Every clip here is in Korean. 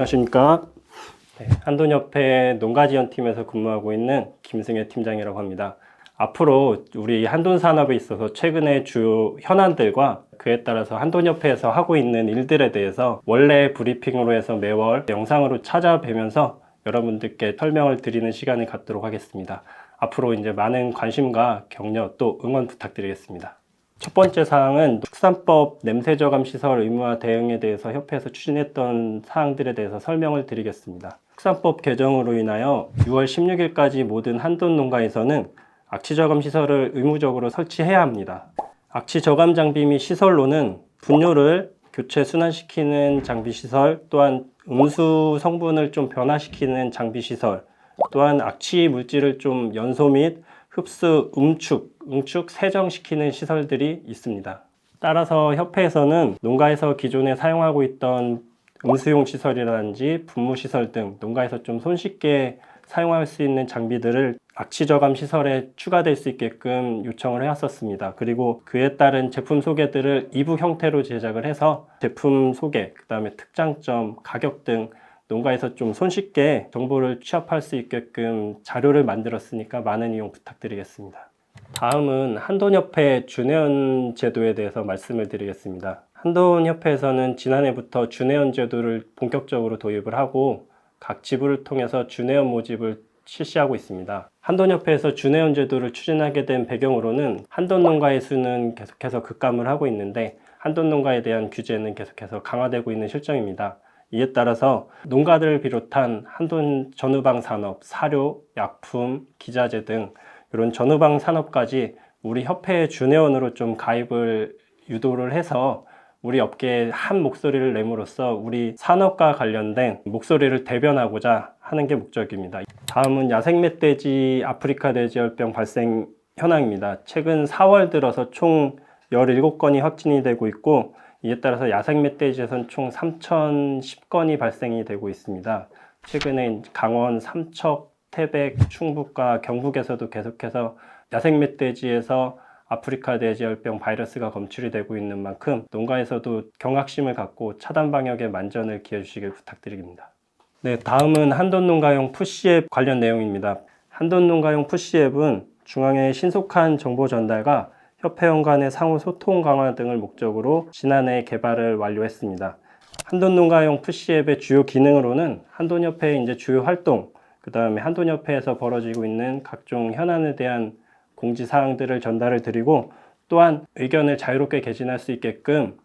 안녕하십니까. 네, 한돈협회 농가지원팀에서 근무하고 있는 김승혜 팀장이라고 합니다. 앞으로 우리 한돈 산업에 있어서 최근의 주요 현안들과 그에 따라서 한돈협회에서 하고 있는 일들에 대해서 원래 브리핑으로 해서 매월 영상으로 찾아뵈면서 여러분들께 설명을 드리는 시간을 갖도록 하겠습니다. 앞으로 이제 많은 관심과 격려 또 응원 부탁드리겠습니다. 첫 번째 사항은 축산법 냄새 저감 시설 의무화 대응에 대해서 협회에서 추진했던 사항들에 대해서 설명을 드리겠습니다. 축산법 개정으로 인하여 6월 16일까지 모든 한돈 농가에서는 악취 저감 시설을 의무적으로 설치해야 합니다. 악취 저감 장비 및 시설로는 분뇨를 교체 순환시키는 장비 시설, 또한 음수 성분을 좀 변화시키는 장비 시설, 또한 악취 물질을 좀 연소 및 흡수, 음축, 응축, 세정시키는 시설들이 있습니다. 따라서 협회에서는 농가에서 기존에 사용하고 있던 음수용 시설이라든지 분무 시설 등 농가에서 좀 손쉽게 사용할 수 있는 장비들을 악취 저감 시설에 추가될 수 있게끔 요청을 해왔었습니다. 그리고 그에 따른 제품 소개들을 이북 형태로 제작을 해서 제품 소개, 그 다음에 특장점, 가격 등 농가에서 좀 손쉽게 정보를 취합할 수 있게끔 자료를 만들었으니까 많은 이용 부탁드리겠습니다. 다음은 한돈협회 준회원 제도에 대해서 말씀을 드리겠습니다. 한돈협회에서는 지난해부터 준회원 제도를 본격적으로 도입을 하고 각 지부를 통해서 준회원 모집을 실시하고 있습니다. 한돈협회에서 준회원 제도를 추진하게 된 배경으로는 한돈 농가의 수는 계속해서 급감을 하고 있는데 한돈 농가에 대한 규제는 계속해서 강화되고 있는 실정입니다. 이에 따라서 농가들을 비롯한 한돈 전후방 산업, 사료, 약품, 기자재 등 이런 전후방 산업까지 우리 협회의 준회원으로 좀 가입을 유도를 해서 우리 업계에 한 목소리를 내므로써 우리 산업과 관련된 목소리를 대변하고자 하는 게 목적입니다. 다음은 야생 멧돼지 아프리카 돼지열병 발생 현황입니다. 최근 4월 들어서 총 17건이 확진이 되고 있고 이에 따라서 야생 멧돼지에선 총 3,010건이 발생이 되고 있습니다. 최근에 강원 삼척, 태백, 충북과 경북에서도 계속해서 야생 멧돼지에서 아프리카 돼지열병 바이러스가 검출이 되고 있는 만큼 농가에서도 경각심을 갖고 차단 방역에 만전을 기해 주시길 부탁드립니다. 네, 다음은 한돈 농가용 푸시앱 관련 내용입니다. 한돈 농가용 푸시앱은 중앙의 신속한 정보 전달과 협회원 간의 상호 소통 강화 등을 목적으로 지난해 개발을 완료했습니다. 한돈 농가용 푸시앱의 주요 기능으로는 한돈협회의 이제 주요 활동, 그 다음에 한돈협회에서 벌어지고 있는 각종 현안에 대한 공지 사항들을 전달을 드리고 또한 의견을 자유롭게 개진할 수 있게끔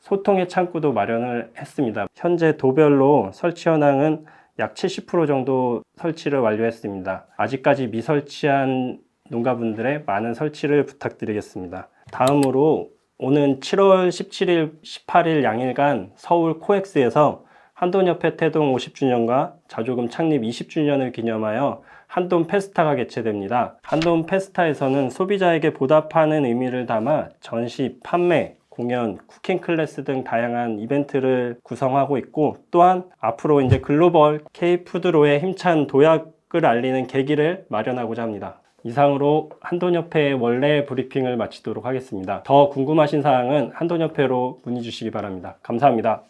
소통의 창구도 마련을 했습니다. 현재 도별로 설치 현황은 약 70% 정도 설치를 완료했습니다. 아직까지 미설치한 농가분들의 많은 설치를 부탁드리겠습니다. 다음으로 오는 7월 17일, 18일 양일간 서울 코엑스에서 한돈협회 태동 50주년과 자조금 창립 20주년을 기념하여 한돈 페스타가 개최됩니다. 한돈 페스타에서는 소비자에게 보답하는 의미를 담아 전시, 판매, 공연, 쿠킹 클래스 등 다양한 이벤트를 구성하고 있고 또한 앞으로 이제 글로벌 K-푸드로의 힘찬 도약 을 알리는 계기를 마련하고자 합니다. 이상으로 한돈협회 원래 브리핑을 마치도록 하겠습니다. 더 궁금하신 사항은 한돈협회로 문의 주시기 바랍니다. 감사합니다.